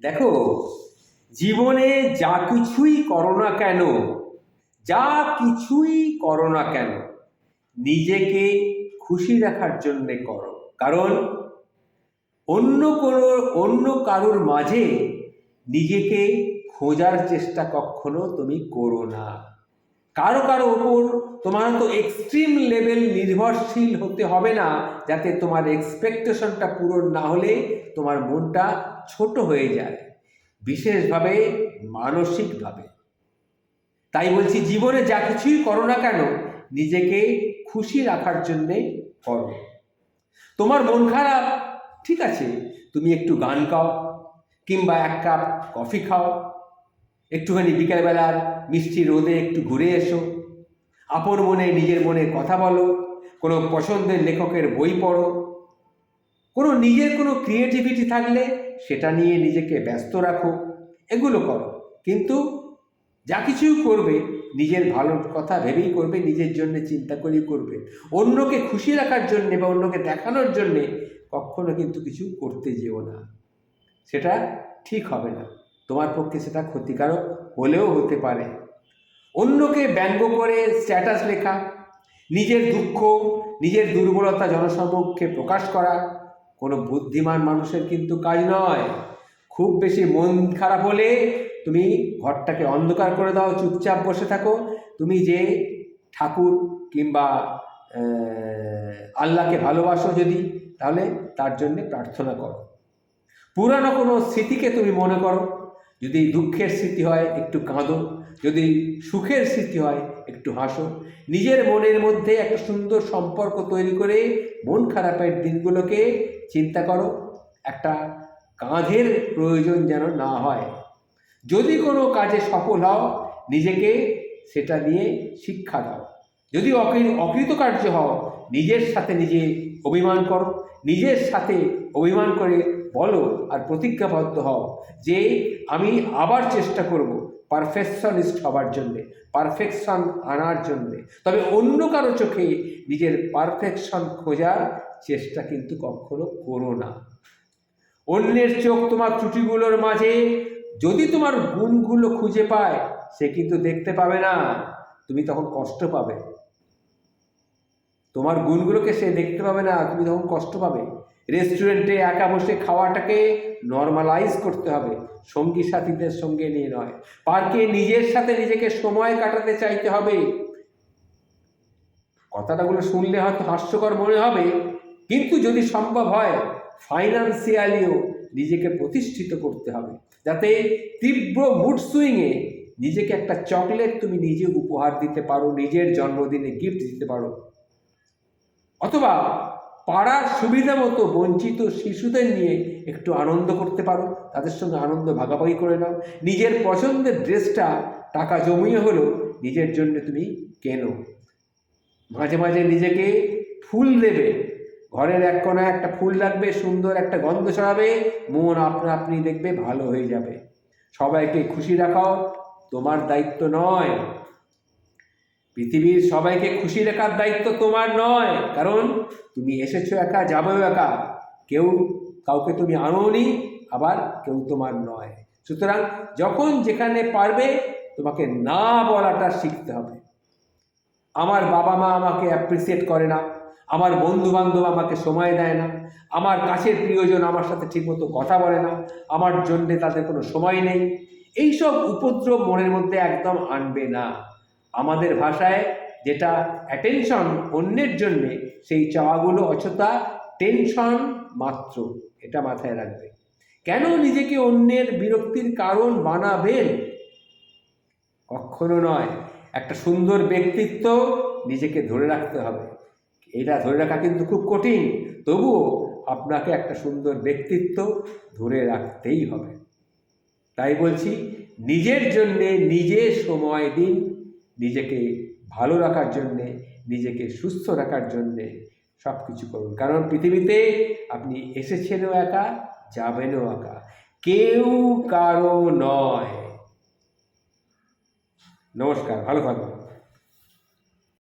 দেখো, জীবনে যা কিছুই করো না কেন, যা কিছুই করো না কেন, নিজেকে খুশি রাখার জন্যে করো। কারণ অন্য কোনো, অন্য কারোর মাঝে নিজেকে খোঁজার চেষ্টা কখনো তুমি করো না। কারও কারও ওপর তোমার তো এক্সট্রিম লেভেল নির্ভরশীল হতে হবে না, যাতে তোমার এক্সপেকটেশনটা পূরণ না হলে তোমার মনটা ছোট হয়ে যায়, বিশেষভাবে মানসিকভাবে। তাই বলছি, জীবনে যা কিছুই করো না কেন, নিজেকে খুশি রাখার জন্যে করো। তোমার মন খারাপ, ঠিক আছে, তুমি একটু গান গাও, কিংবা এক কাপ কফি খাও একটুখানি বিকেলবেলার মিষ্টি রোদে একটু ঘুরে এসো। আপন মনে নিজের মনে কথা বলো, কোনো পছন্দের লেখকের বই পড়ো। কোনো নিজের কোনো ক্রিয়েটিভিটি থাকলে সেটা নিয়ে নিজেকে ব্যস্ত রাখো, এগুলো করো। কিন্তু যা কিছুই করবে, নিজের ভালোর কথা ভেবেই করবে, নিজের জন্য চিন্তা করেই করবে। অন্যকে খুশি রাখার জন্যে বা অন্যকে দেখানোর জন্যে কখনো কিন্তু কিছু করতে যেও না। সেটা ঠিক হবে না। তোমার পক্ষে সেটা ক্ষতিকারক হলেও হতে পারে। অন্যকে ব্যঙ্গ করে স্ট্যাটাস লেখা, নিজের দুঃখ, নিজের দুর্বলতা জনসমক্ষে প্রকাশ করা, কোনো বুদ্ধিমান মানুষের কিন্তু কাজ নয়। খুব বেশি মন খারাপ হলে তুমি ঘরটাকে অন্ধকার করে দাও, চুপচাপ বসে থাকো। তুমি যে ঠাকুর কিংবা আল্লাহকে ভালোবাসো যদি, তাহলে তার জন্যে প্রার্থনা করো। পুরানো কোনো স্মৃতিকে তুমি মনে করো যদি দুঃখের স্মৃতি হয়, একটু কাঁদো। যদি সুখের স্মৃতি হয়, একটু হাসো। নিজের মনের মধ্যে একটা সুন্দর সম্পর্ক তৈরি করে মন খারাপের দিনগুলোকে চিন্তা করো। একটা কাঁধের প্রয়োজন যেন না হয়। যদি কোনো কাজে সফল হও, নিজেকে সেটা নিয়ে শিক্ষা দাও। যদি অকৃ- অকৃতকার্য হও, নিজের সাথে নিজে অভিমান করো। নিজের সাথে অভিমান করে বলো আর প্রতিজ্ঞাবদ্ধ হও যে আমি আবার চেষ্টা করব পারফেকশনিস্ট হবার জন্যে পারফেকশন আনার জন্যে। তবে অন্য কারও চোখে নিজের পারফেকশন খোঁজার চেষ্টা কিন্তু কখনো করো না। অন্যের চোখ তোমার ত্রুটিগুলোর মাঝে, যদি তোমার গুণগুলো খুঁজে পায়, সে কিন্তু দেখতে পাবে না। তুমি তখন কষ্ট পাবে। তোমার গুণগুলোকে সে দেখতে পাবে না, তুমি তখন কষ্ট পাবে। রেস্টুরেন্টে একা বসে খাওয়াটাকে নর্মালাইজ করতে হবে। সঙ্গী সাথীদের সঙ্গে নিয়ে নয়। পার্কে নিজের সাথে নিজেকে সময় কাটাতে চাইতে হবে। কথাটাগুলো শুনলে হয়তো হাস্যকর মনে হবে, কিন্তু যদি সম্ভব হয় ফাইন্যান্সিয়ালিও নিজেকে প্রতিষ্ঠিত করতে হবে। যাতে তীব্র মুড সুইংয়ে নিজেকে একটা চকলেট তুমি নিজে উপহার দিতে পারো, নিজের জন্মদিনে গিফট দিতে পারো। অথবা পাড়ার সুবিধা মতো বঞ্চিত শিশুদের নিয়ে একটু আনন্দ করতে পারো, তাদের সঙ্গে আনন্দ ভাগাভাগি করে নাও। নিজের পছন্দের ড্রেসটা টাকা জমিয়ে হলেও নিজের জন্য তুমি কেনো। মাঝে মাঝে নিজেকে ফুল দেবে, ঘরের এক কোনায় একটা ফুল লাগবে, সুন্দর একটা গন্ধ ছড়াবে, মন আপনা আপনি দেখবে ভালো হয়ে যাবে। সবাইকে খুশি রাখাও তোমার দায়িত্ব নয়। পৃথিবীর সবাইকে খুশি রাখার দায়িত্ব তোমার নয়। কারণ তুমি এসেছ একা, যাবেও একা। কেউ কাউকে তুমি আনোনি, আবার কেউ তোমার নয়। সুতরাং যখন যেখানে পারবে, তোমাকে না বলাটা শিখতে হবে। আমার বাবা মা আমাকে অ্যাপ্রিসিয়েট করে না। আমার বন্ধু বান্ধব আমাকে সময় দেয় না। আমার কাছের প্রিয়জন আমার সাথে ঠিকমতো কথা বলে না। আমার জন্যে তাদের কোনো সময় নেই। এইসব উপদ্রব মনের মধ্যে একদম আনবে না। আমাদের ভাষায় যেটা অ্যাটেনশন অন্যের জন্যে, সেই চাওয়াগুলো অযথা টেনশন মাত্র, এটা মাথায় রাখবে। কেন নিজেকে অন্যের বিরক্তির কারণ বানাবেন? কখনো নয়। একটা সুন্দর ব্যক্তিত্ব নিজেকে ধরে রাখতে হবে। এটা ধরে রাখা কিন্তু খুব কঠিন। তবুও আপনাকে একটা সুন্দর ব্যক্তিত্ব ধরে রাখতেই হবে। তাই বলছি, নিজের জন্যে নিজে সময় দিন। নিজেকে ভালো রাখার জন্যে, নিজেকে সুস্থ রাখার জন্যে সব কিছু করুন। কারণ পৃথিবীতে আপনি এসেছেনও একা, যাবেনও একা। কেউ কারও নয়। নমস্কার, ভালো থাকবেন।